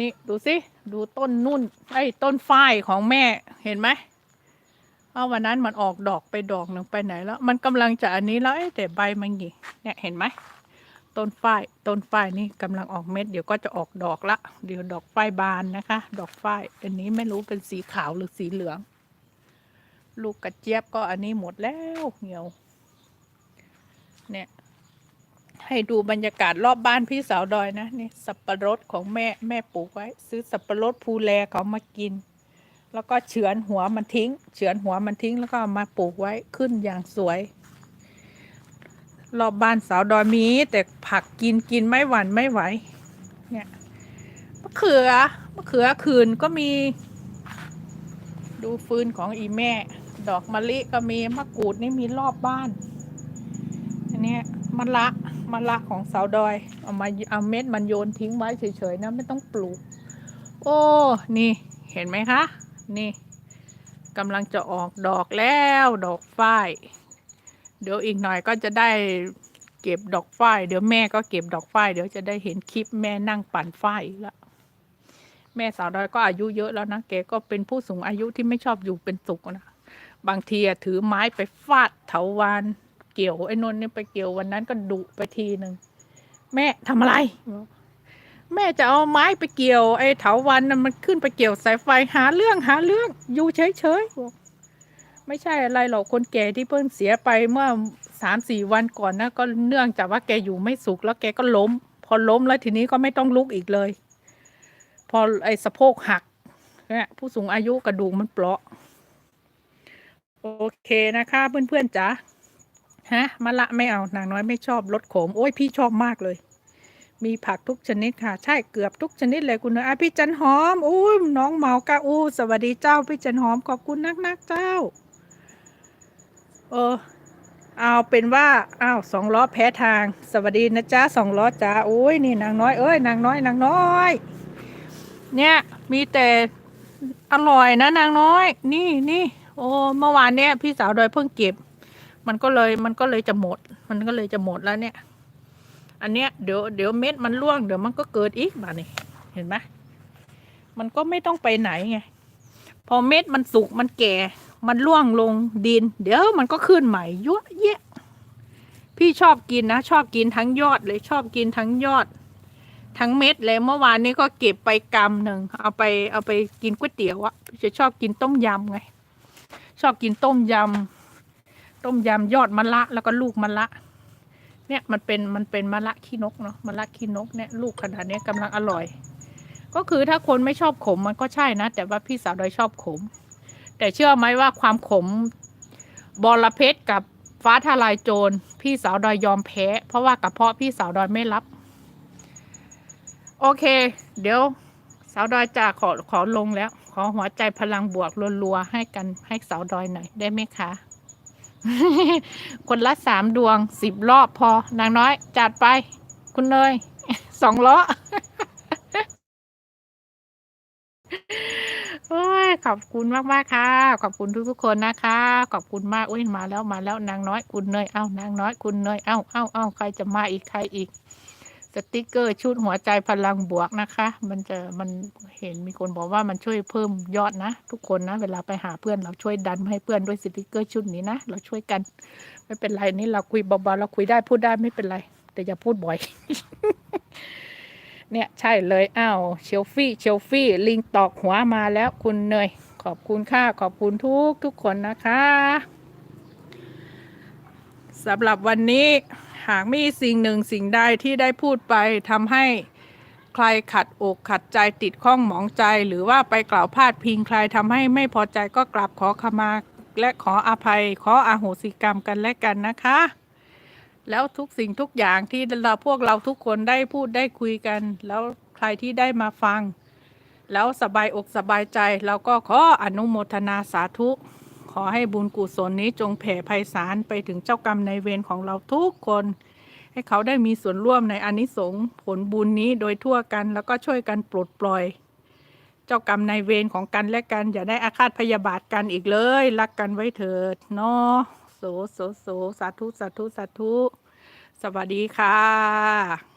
นี่ดูสิ ดูต้นนุ่น ไอ้ต้นฝ้ายของแม่เห็นไหมเอาวันนั้นมันออกดอกไปดอกหนึ่งไปไหนแล้ว มันกำลังจะอันนี้แล้วเอ๊ะแต่ใบมันหงิเนี่ยเห็นไหมต้นฝ้ายต้นฝ้ายนี่กำลังออกเม็ดเดี๋ยวก็จะออกดอกละ เดี๋ยวดอกฝ้ายบานนะคะ ดอกฝ้ายอันนี้ไม่รู้เป็นสีขาวหรือสีเหลือง ลูกกระเจี๊ยบก็อันนี้หมดแล้วเหี่ยว เนี่ย ให้ดูบรรยากาศรอบบ้านพี่สาวดอยนะนี่สับปะรดของแม่แม่ปลูกไว้ ซื้อสับปะรดภูแลเขามากิน แล้วก็เฉือนหัวมันทิ้ง เฉือนหัวมันทิ้งแล้วก็มาปลูกไว้ขึ้นอย่างสวย รอบบ้านสาวดอยมี แต่ผักกินกินไม่หวั่นไม่ไหวเนี่ยมะเขือมะเขือคืนก็มี ดูฟืนของอีแม่ ดอกมะลิก็มีมะกรูดนี่มีรอบบ้านอันนี้ มะละมะละของสาวดอยเอามาเอาเม็ดมันโยนทิ้งไว้เฉยๆนะไม่ต้องปลูก โอ้นี่เห็นไหมคะ นี่กำลังจะออกดอกแล้วดอกฝ้าย เดี๋ยวอีกหน่อยก็จะได้เก็บดอกฝ้าย เดี๋ยวแม่ก็เก็บดอกฝ้าย เดี๋ยวจะได้เห็นคลิปแม่นั่งปั่นฝ้ายล้วแม่สาวดอยก็อายุเยอะแล้วนะแกก็เป็นผู้สูงอายุที่ไม่ชอบอยู่เป็นสุขนะบางทีถือไม้ไปฟาดเถาวัน เกี่ยวไอ้นนท์เนี่ยไปเกี่ยววันนั้นก็ดุไปทีหนึ่งแม่ทำอะไร แม่จะเอาไม้ไปเกี่ยว ไอ้เถาวันน่ะมันขึ้นไปเกี่ยวสายไฟหาเรื่องหาเรื่องอยู่เฉยๆบอกไม่ใช่อะไรหรอกคนแก่ที่เพิ่งเสียไปเมื่อสามสี่วันก่อนนะก็เนื่องจากว่าแกอยู่ไม่สุขแล้วแกก็ล้ม พอล้มแล้วทีนี้ก็ไม่ต้องลุกอีกเลย พอไอ้สะโพกหักเนี่ยผู้สูงอายุกระดูกมันเปราะ โอเคนะคะเพื่อนๆจ๋า ฮะมะละไม่เอานางน้อยไม่ชอบรสขม โอ้ยพี่ชอบมากเลย มีผักทุกชนิดค่ะ ใช่เกือบทุกชนิดเลยคุณเนยอะพี่จันหอมอุ้ยน้องเมากะอู้สวัสดีเจ้าพี่จันหอมขอบคุณนักนักๆเจ้า เออเอาเป็นว่าอ้าวสองล้อแพ้ทาง สวัสดีนะจ๊ะสองล้อจ้าโอ้ยนี่นางน้อยเอ้ยนางน้อยนางน้อย เนี่ยมีแต่อร่อยนะนางน้อย นี่นี่โอ้เมื่อวานเนี่ยพี่สาวดอยเพิ่งเก็บ มันก็เลยมันก็เลยจะหมด มันก็เลยจะหมดแล้วเนี่ย อันเนี้ยเดี๋ยวเดี๋ยวเม็ดมันร่วงเดี๋ยวมันก็เกิดอีกมานี่เห็นไหมมันก็ไม่ต้องไปไหนไง พอเม็ดมันสุกมันแก่ มันร่วงลงดิน เดี๋ยวมันก็ขึ้นใหม่ยั่วเยะ พี่ชอบกินนะ ชอบกินทั้งยอดเลยชอบกินทั้งยอด ทั้งเม็ดเลยเมื่อวานนี้ก็เก็บไปกำหนึ่งเอาไปเอาไปกินก๋วยเตี๋ยวอะจะชอบกินต้มยำไง ชอบกินต้มยำ ต้มยำยอดมะละแล้วก็ลูกมะละ เนี่ยมันเป็นมันเป็นมะละขี้นกเนาะมะละขี้นกเนี่ยลูกขนาดนี้ยกำลังอร่อย ก็คือถ้าคนไม่ชอบขมมันก็ใช่นะ แต่ว่าพี่สาวดอยชอบขม แต่เชื่อไหมว่าความขมบอระเพ็ดกับฟ้าทลายโจรพี่สาวดอยยอมแพ้ เพราะว่ากระเพาะพี่สาวดอยไม่รับ โอเค เดี๋ยวสาวดอยจะขอขอลงแล้ว ขอหัวใจพลังบวกรัวๆให้กันให้สาวดอยหน่อยได้ไหมคะ คนละสามดวงสิบรอบพอนางน้อย จัดไป คุณเนยสองล้อโอ้ยขอบคุณมากมากค่ะ ขอบคุณทุกๆคนนะคะ ขอบคุณมากอุ้ยมาแล้วมาแล้วนางน้อยคุณเนยเอ้านางน้อยคุณเนยเอ้าเอ้าเอ้าใครจะมาอีกใครอีก สติกเกอร์ชุดหัวใจพลังบวกนะคะ มันจะมันเห็นมีคนบอกว่ามันช่วยเพิ่มยอดนะ ทุกคนนะ เวลาไปหาเพื่อนเราช่วยดันให้เพื่อนด้วยสติกเกอร์ชุดนี้นะ เราช่วยกัน ไม่เป็นไรนี่เราคุยเบาๆเราคุยได้พูดได้ไม่เป็นไร แต่อย่าพูดบ่อย เนี่ยใช่เลยอ้าวเชลฟี่เชลฟี่ ลิงตอกหัวมาแล้วคุณเนยขอบคุณค่ะขอบคุณทุกทุกคนนะคะ สำหรับวันนี้หากมีสิ่งหนึ่งสิ่งใดที่ได้พูดไปทำให้ใครขัดอกขัดใจติดข้องหมองใจ หรือว่าไปกล่าวพาดพิงใครทำให้ไม่พอใจก็กราบขอขมาและขออภัย ขออาโหสิกรรมกันและกันนะคะ แล้วทุกสิ่งทุกอย่างที่เราพวกเราทุกคนได้พูดได้คุยกัน แล้วใครที่ได้มาฟัง แล้วสบายอกสบายใจเราก็ขออนุโมทนาสาธุ ขอให้บุญกุศลนี้จงแผ่ไพศาลไปถึงเจ้ากรรมในเวรของเราทุกคน ให้เขาได้มีส่วนร่วมในอานิสงส์ผลบุญนี้โดยทั่วกันแล้วก็ช่วยกันปลดปล่อย เจ้ากรรมในเวรของกันและกัน อย่าได้อาฆาตพยาบาทกันอีกเลย รักกันไว้เถิดเนาะโสโสโสสาธุสาธุสาธุสวัสดีค่ะ